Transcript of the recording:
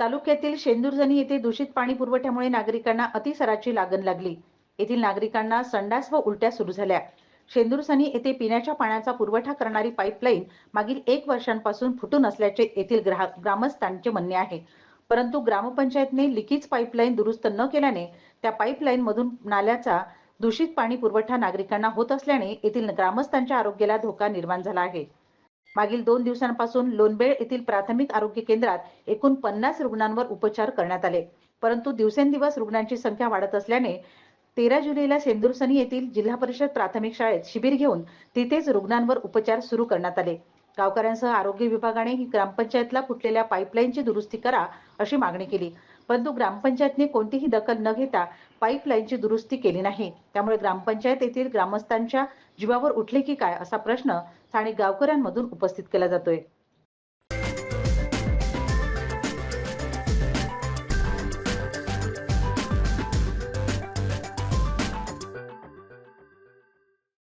तालुक्यातील शेंदुरजनी येथे दूषित पाणी पुरवठ्यामुळे नागरिकांना अतिसराची लागण लागली. येथील नागरिकांना संडास व उलट्या सुरू झाल्या. शेंदुरसनी येथे पिण्याच्या पाण्याचा पुरवठा करणारी पाईपलाईन मागील एक वर्षांपासून फुटून असल्याचे येथील ग्राहक ग्रामस्थांचे म्हणणे आहे. परंतु ग्रामपंचायतने लिकीज पाईपलाईन दुरुस्त न केल्याने त्या पाईपलाईन मधून नाल्याचा दूषित पाणी पुरवठा नागरिकांना होत असल्याने येथील ग्रामस्थांच्या आरोग्याला धोका निर्माण झाला आहे. मागील दोन दिवसांपासून लोणबेळ येथील प्राथमिक आरोग्य केंद्रात एकूण पन्नास रुग्णांवर उपचार करण्यात आले. परंतु दिवसेंदिवस रुग्णांची संख्या वाढत असल्याने तेरा जुलैला सेंदुरसनी येथील जिल्हा परिषद प्राथमिक शाळेत शिबिर घेऊन तिथेच रुग्णांवर उपचार सुरू करण्यात आले. गावकऱ्यांसह आरोग्य विभागाने ही ग्रामपंचायतला फुटलेल्या पाईपलाईनची दुरुस्ती करा अशी मागणी केली. परंतु ग्रामपंचायतने कोणतीही दखल न घेता पाईपलाईनची दुरुस्ती केली नाही. त्यामुळे ग्रामपंचायत येथील ग्रामस्थांच्या जीवावर उठले की काय असा प्रश्न स्थानिक गावकऱ्यांमधून उपस्थित केला जातोय.